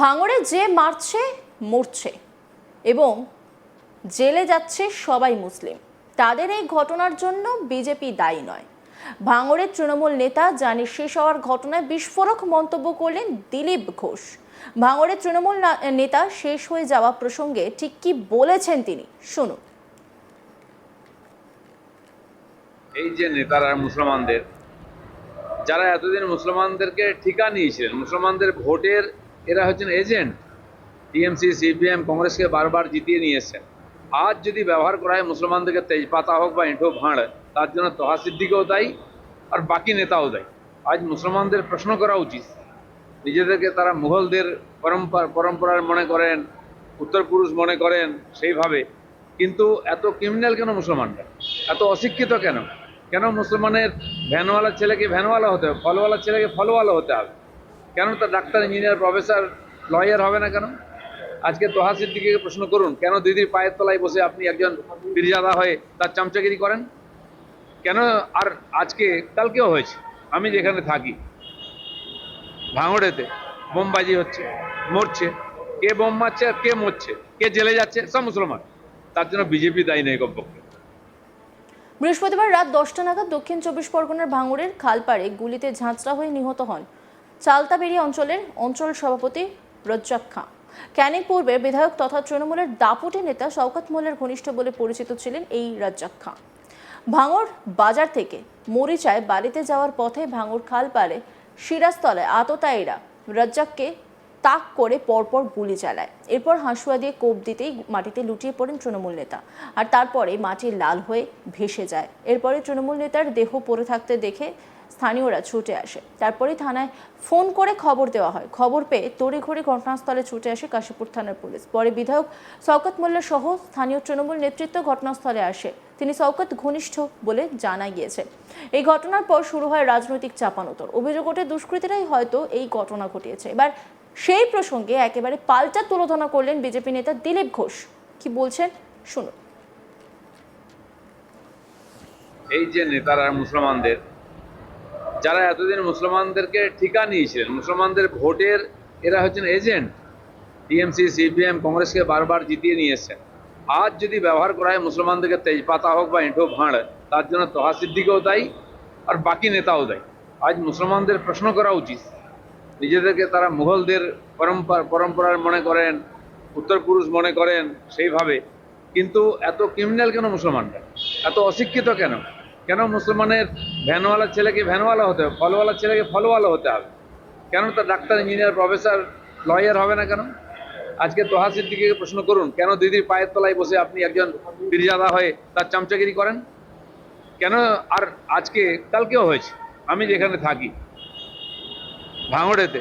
ভাঙড়ে যে মারছে, মরছে এবং জেলে যাচ্ছে সবাই মুসলিম। তাদের এই ঘটনার জন্য বিজেপি দায়ী নয়। ভাঙড়ের তৃণমূল নেতা জানি শেষ হওয়ার ঘটনায় বিস্ফোরক মন্তব্য করলেন দিলীপ ঘোষ। ভাঙড়ের তৃণমূল নেতা শেষ হয়ে যাওয়া প্রসঙ্গে ঠিক কি বলেছেন তিনি? শুনুন। এই যে নেতারা মুসলমানদের, যারা এতদিন মুসলমানদেরকে ঠিকা নিয়েছিলেন, মুসলমানদের ভোটের এরা হচ্ছেন এজেন্ট। টিএমসি, সিপিএম, কংগ্রেসকে বারবার জিতিয়ে নিয়ে এসেছেন আজ যদি ব্যবহার করা হয়, মুসলমানদেরকে তেজপাতা হোক বা এঁঠো ভাঁড়, তার জন্য তহা সিদ্দিকেও দায়ী আর বাকি নেতাও দায়ী। আজ মুসলমানদের প্রশ্ন করা উচিত। নিজেদেরকে তারা মুঘলদের পরম্পরা পরম্পরার মনে করেন উত্তর পুরুষ মনে করেন সেইভাবে। কিন্তু এত ক্রিমিনাল কেন মুসলমানরা? এত অশিক্ষিত কেন? কেন মুসলমানের ভ্যানওয়ালার ছেলেকে ভ্যানওয়ালা হতে হবে, ফলওয়ালার ছেলেকে ফলওয়ালা হতে হবে? কেন তার ডাক্তার ইঞ্জিনিয়ার প্রফেসর লয়ার হবে না কেন? আজকে তোহা সিদ্দিকে প্রশ্ন করুন, কেন দিদির পায়ের তলায় বসে আপনি একজন পীরজাদা হয়ে তার চামচাগিরি করেন? কেন আর আজকে, কালকেও হয়েছে, আমি যেখানে থাকি, ভাঙড়েতে বোমবাজি হচ্ছে, মরছে, কে বোম মারছে আর কে মরছে, কে জেলে যাচ্ছে, সব মুসলমান। তার জন্য বিজেপি দায়ী নেই কমপক্ষে। বৃহস্পতিবার রাত দশটা নাগাদ দক্ষিণ চব্বিশ পরগনার ভাঙড়ের খালপাড়ে গুলিতে ঝাঁচড়া হয়ে নিহত হন চালতাবেড়ি অঞ্চলের অঞ্চল সভাপতি রজ্জাক খাঁ। ক্যানিং পূর্বে বিধায়ক তথা তৃণমূলের দাপুটে নেতা শওকত মোল্লার ঘনিষ্ঠ বলে পরিচিত ছিলেন এই রাজ্জাক খাঁ। ভাঙর বাজার থেকে মরিচায় বাড়িতে যাওয়ার পথে ভাঙর খাল খালপাড়ে সিরাজতলায় আততায়ীরা রাজ্জাককে তাক করে পরপর গুলি চালায়। এরপর হাঁসুয়া দিয়ে কোপ দিতেই মাটিতে লুটিয়ে পড়েন তৃণমূল নেতা। আর তারপরে মাটি লাল হয়ে ভেসে যায়। এরপরে তৃণমূল নেতার দেহ পড়ে থাকতে দেখে স্থানীয়রা ছুটে আসে। তারপরে থানায় ফোন করে খবর দেওয়া হয়। খবর পেয়ে তড়িঘড়ি ঘটনাস্থলে ছুটে আসে কাশীপুর থানার পুলিশ। পরে বিধায়ক শওকত মোল্লা সহ স্থানীয় তৃণমূল নেতৃত্ব ঘটনাস্থলে আসে। তিনি শওকত ঘনিষ্ঠ বলে জানা গিয়েছে। এই ঘটনার পর শুরু হয় রাজনৈতিক চাপানোতর। অভিযোগ ওঠে, দুষ্কৃতীরাই হয়তো এই ঘটনা ঘটিয়েছে। এবার সেই প্রসঙ্গে একেবারে পাল্টা তুলোধনা করলেন বিজেপি নেতা দিলীপ ঘোষ। কি বলছেন? শুনুন। এই যে নেতারা মুসলমানদের যারা এতদিন মুসলমানদেরকে ঠিকা নিয়েছিলেন, মুসলমানদের ভোটের এরা হচ্ছেন এজেন্ট। টিএমসি, সিপিএম, কংগ্রেসকে বারবার জিতিয়ে নিয়ে এসেছেন আজ যদি ব্যবহার করা হয়, মুসলমানদেরকে তেজপাতা হোক বা এঁঠো ভাঁড়, তার জন্য তহা সিদ্দিকেও দায়ী আর বাকি নেতাও দায়ী। আজ মুসলমানদের প্রশ্ন করা উচিত, নিজেদেরকে তারা মুঘলদের পরম্পরা, পরম্পরার মনে করেন উত্তর পুরুষ মনে করেন সেইভাবে। কিন্তু এত ক্রিমিনাল কেন মুসলমানরা? এত অশিক্ষিত কেন? কেন মুসলমানের ভ্যানওয়ালার ছেলেকে ভ্যানওয়ালা হতে হবে? ফলওয়ালার ছেলেকে ফলওয়ালা হতে হবে। কেন তার ডাক্তার, ইঞ্জিনিয়ার, প্রফেসর, লয়ার হবে না কেন? আজকে তোহা সিদ্দিকে প্রশ্ন করুন, কেন দিদির পায়ের তলায় বসে আপনি একজন পীরজাদা হয়ে তার চামচাগিরি করেন? কেন আর আজকে কালকেও হয়েছে, আমি যেখানে থাকি, ভাঙড়েতে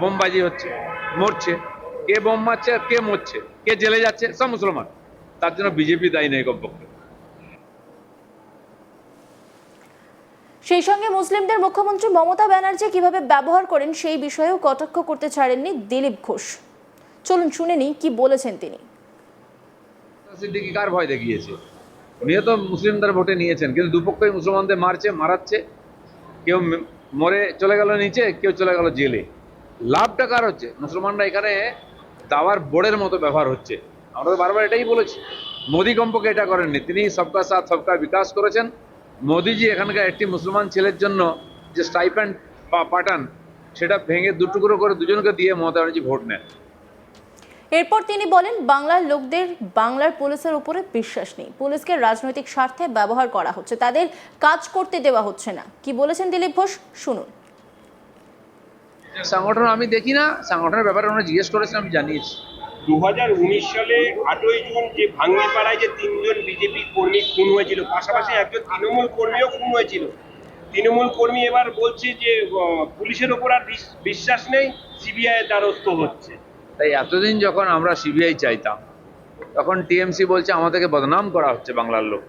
বোমবাজি হচ্ছে, মরছে, কে বোম মারছে আর কে মরছে, কে জেলে যাচ্ছে, সব মুসলমান। তার জন্য বিজেপি দায়ী নেই কমপক্ষে। সেই সঙ্গে মুসলিমদের মুখ্যমন্ত্রী মমতা ব্যানার্জি কীভাবে ব্যবহার করেন সেই বিষয়েও কটাক্ষ করতে ছাড়েননি দিলীপ ঘোষ। চলুন শুনে নিই কি বলেছেন তিনি। সিদ্দিকি কার ভয় দেখিয়েছে? উনিও তো মুসলিমদের ভোটে নিয়েছেন, কিন্তু দুপক্ষই মুসলমানদের মারছে, মারাচ্ছে। কেউ মরে চলে গেল নিচে, কেউ চলে গেল জেলে। লাভটা কার হচ্ছে? মুসলমানরা এখানে দাওয়ার বোর্ডের মতো ব্যবহার হচ্ছে। আমরা তো বারবার এটাই বলেছি। মোদী কম্পকে এটা করেননি। তিনি সবকা সাথ, সবকা বিকাশ করেছেন। মোদিজি এখানকার একটি মুসলমান ছেলের জন্য যে স্টাইপ্যান্ড পাঠান সেটা ভেঙে দুটুকরো করে দুজনকে দিয়ে মমতা ব্যানার্জি ভোট নেন। এরপর তিনি বলেন বাংলার লোকদের বাংলার পুলিশের উপরে বিশ্বাস নেই। পুলিশকে রাজনৈতিক স্বার্থে ব্যবহার করা হচ্ছে। তাদের কাজ করতে দেওয়া হচ্ছে না। কি বলেছেন দিলীপ ঘোষ? শুনুন। সংগঠন আমি দেখি না। সংগঠনের ব্যাপারে ওনারা জিজ্ঞেস করেছেন আমি জানিয়েছি। দুহাজার উনিশ সালে আটই জুন যে ভাঙ্গিপাড়ায় যে তিনজন বিজেপি কর্মী খুন হয়েছিল, পাশাপাশি একজন তৃণমূল কর্মীও খুন হয়েছিল। তৃণমূল কর্মী এবার বলছে যে পুলিশের ওপর আর বিশ- বিশ্বাস নেই, সিবিআই এর দ্বারস্থ হচ্ছে। তাই এতদিন যখন আমরা সিবিআই চাইতাম, তখন টিএমসি বলছে আমাদেরকে বদনাম করা হচ্ছে বাংলার লোক।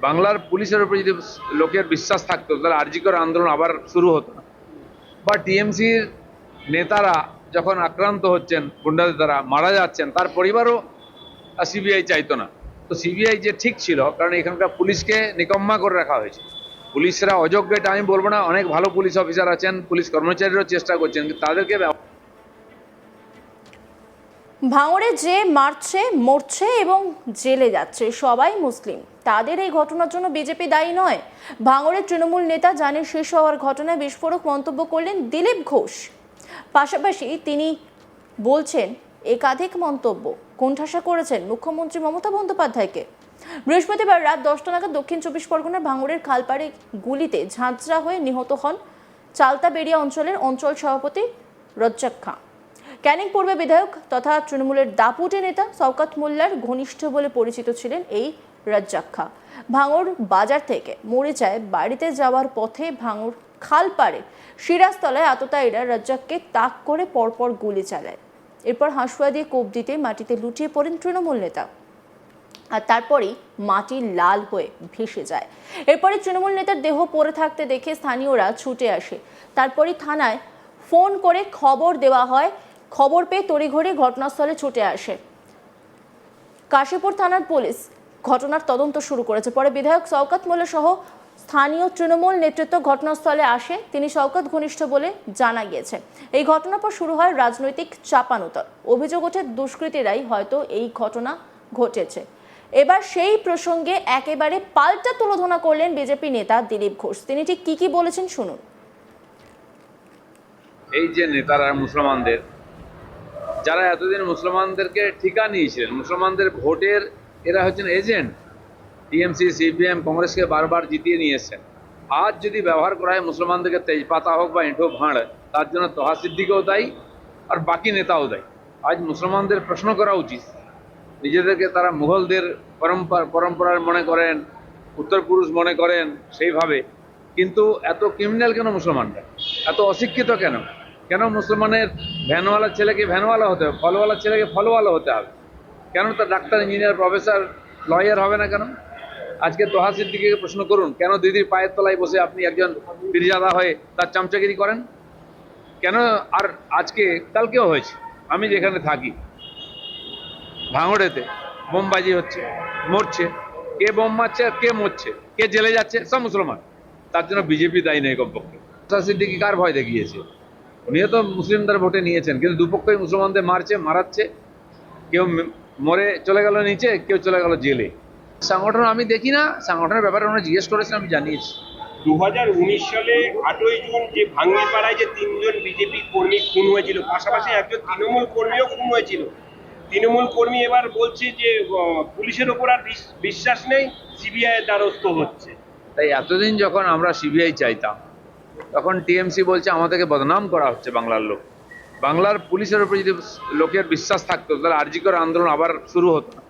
বাংলার পুলিশের উপর যদি লোকের বিশ্বাস থাকতো, তাহলে আরজিকর আন্দোলন আবার শুরু হতো না। বা টিএমসির নেতারা যখন আক্রান্ত হচ্ছেন, গুন্ডাদের দ্বারা মারা যাচ্ছেন, তার পরিবারও সিবিআই চাইতো না। তো সিবিআই যে ঠিক ছিল, কারণ এখানকার পুলিশকে নিকম্মা করে রাখা হয়েছে। পুলিশরা অযোগ্য, এটা আমি বলব না, অনেক ভালো পুলিশ অফিসার আছেন, পুলিশ কর্মচারীরাও চেষ্টা করছেন তাদেরকে ভাঙড়ে যে মারছে, মরছে এবং জেলে যাচ্ছে সবাই মুসলিম। তাদের এই ঘটনার জন্য বিজেপি দায়ী নয়। ভাঙড়ের তৃণমূল নেতা জানে শেষ হওয়ার ঘটনায় বিস্ফোরক মন্তব্য করলেন দিলীপ ঘোষ। পাশাপাশি তিনি বলছেন, একাধিক মন্তব্য কোণঠাসা করেছেন মুখ্যমন্ত্রী মমতা বন্দ্যোপাধ্যায়কে। বৃহস্পতিবার রাত দশটা নাগাদ দক্ষিণ চব্বিশ পরগনার ভাঙড়ের খালপাড়ে গুলিতে ঝাঁঝরা হয়ে নিহত হন চালতা চালতাবেড়িয়া অঞ্চলের অঞ্চল সভাপতি রজ্জাক খাঁ। ক্যানিং পূর্বে বিধায়ক তথা তৃণমূলের দাপুটে নেতা শওকত মোল্লার ঘনিষ্ঠ বলে পরিচিত ছিলেন এই রাজ্জাক খাঁ। ভাঙড় বাজার থেকে মরে যায় বাড়িতে যাওয়ার পথে ভাঙড় খালপাড়ে সিরাজতলায় আততায়ীরা রাজ্জাককে তাক করে পরপর গুলি চালায়। এরপর হাঁসুয়া দিয়ে কোপ দিতে মাটিতে লুটিয়ে পড়েন তৃণমূল নেতা। আর তারপরেই মাটি লাল হয়ে ভেসে যায়। এরপরে তৃণমূল নেতার দেহ পড়ে থাকতে দেখে স্থানীয়রা ছুটে আসে। তারপরে থানায় ফোন করে খবর দেওয়া হয়। খবর পেয়ে তড়িঘড়ি ঘটনাস্থলে ছুটে আসে। কাশীপুর থানার পুলিশ ঘটনার তদন্ত শুরু করেছে। পরে বিধায়ক শওকত মোল্লা সহ স্থানীয় তৃণমূল নেতৃত্ব ঘটনাস্থলে আসে। তিনি শওকত ঘনিষ্ঠ বলে জানা গিয়েছে। এই ঘটনার পর শুরু হয় রাজনৈতিক চাপানুতর। অভিযোগ ওঠে দুষ্কৃতীরাই হয়তো এই ঘটনা ঘটেছে। এবার সেই প্রসঙ্গে একেবারে পাল্টা তুলোধনা করলেন বিজেপি নেতা দিলীপ ঘোষ। তিনি ঠিক কি কি বলেছেন শুনুন। এই যে নেতারা মুসলমানদের, যারা এতদিন মুসলমানদেরকে ঠিকা নিয়েছিলেন, মুসলমানদের ভোটের এরা হচ্ছেন এজেন্ট। টিএমসি, সিপিএম, কংগ্রেসকে বারবার জিতিয়ে নিয়েছেন আজ যদি ব্যবহার করা হয়, মুসলমানদেরকে তেজপাতা হোক বা এঁঠো ভাঁড়, তার জন্য তোহা সিদ্দিকেও দায়ী আর বাকি নেতাও দায়ী। আজ মুসলমানদের প্রশ্ন করা উচিত, নিজেদেরকে তারা মুঘলদের পরম্পরা, পরম্পরার মনে করেন উত্তর পুরুষ মনে করেন সেইভাবে। কিন্তু এত ক্রিমিনাল কেন মুসলমানরা? এত অশিক্ষিত কেন? কেন মুসলমানের ভ্যানওয়ালা ছেলেকে ভ্যানওয়ালা হতে হবে, ফলওয়ালা ছেলেকে ফলওয়ালা হতে হবে? কেন তার ডাক্তার, ইঞ্জিনিয়ার, প্রফেসর লয়ার হবে না কেন? আজকে তোহা সিদ্দিকে প্রশ্ন করুন, কেন দিদির পায়ের তলায় বসে আপনি একজন পীরজাদা হয়ে তার চামচাগিরি করেন? কেন আর আজকে কালকেও হয়েছে, আমি যেখানে থাকি, ভাঙড়েতে বোমবাজি হচ্ছে, মরছে, কে বোম মারছে কে মরছে, কে জেলে যাচ্ছে, সব মুসলমান। তার জন্য বিজেপি দায়ী নেই কমপক্ষে। তোহা সিদ্দিকি কার ভয় দেখিয়েছে? উনিও তো মুসলিমদের ভোটে নিয়েছেন, কিন্তু দুপক্ষই মুসলমানদের মারছে, মারাচ্ছে। কেউ মরে চলে গেল নিচে, কেউ চলে গেল জেলে। সংগঠন আমি দেখি না সংগঠনের ব্যাপারে ওনারা জিজ্ঞেস করেছেন আমি জানিয়েছি। দু হাজার উনিশ সালে আটই জুন যে ভাঙ্গিপাড়ায় যে তিনজন বিজেপি কর্মী খুন হয়েছিল পাশাপাশি একজন তৃণমূল কর্মীও খুন হয়েছিল। তৃণমূল কর্মী এবার বলছে যে পুলিশের ওপর আর বিশ- বিশ্বাস নেই সিবিআই এর দ্বারস্থ হচ্ছে। তাই এতদিন যখন আমরা সিবিআই চাইতাম তখন টিএমসি বলছে আমাদেরকে বদনাম করা হচ্ছে বাংলার লোক। বাংলার পুলিশের উপর যদি লোকের বিশ্বাস থাকতো তাহলে আরজিকর আন্দোলন আবার শুরু হতো না।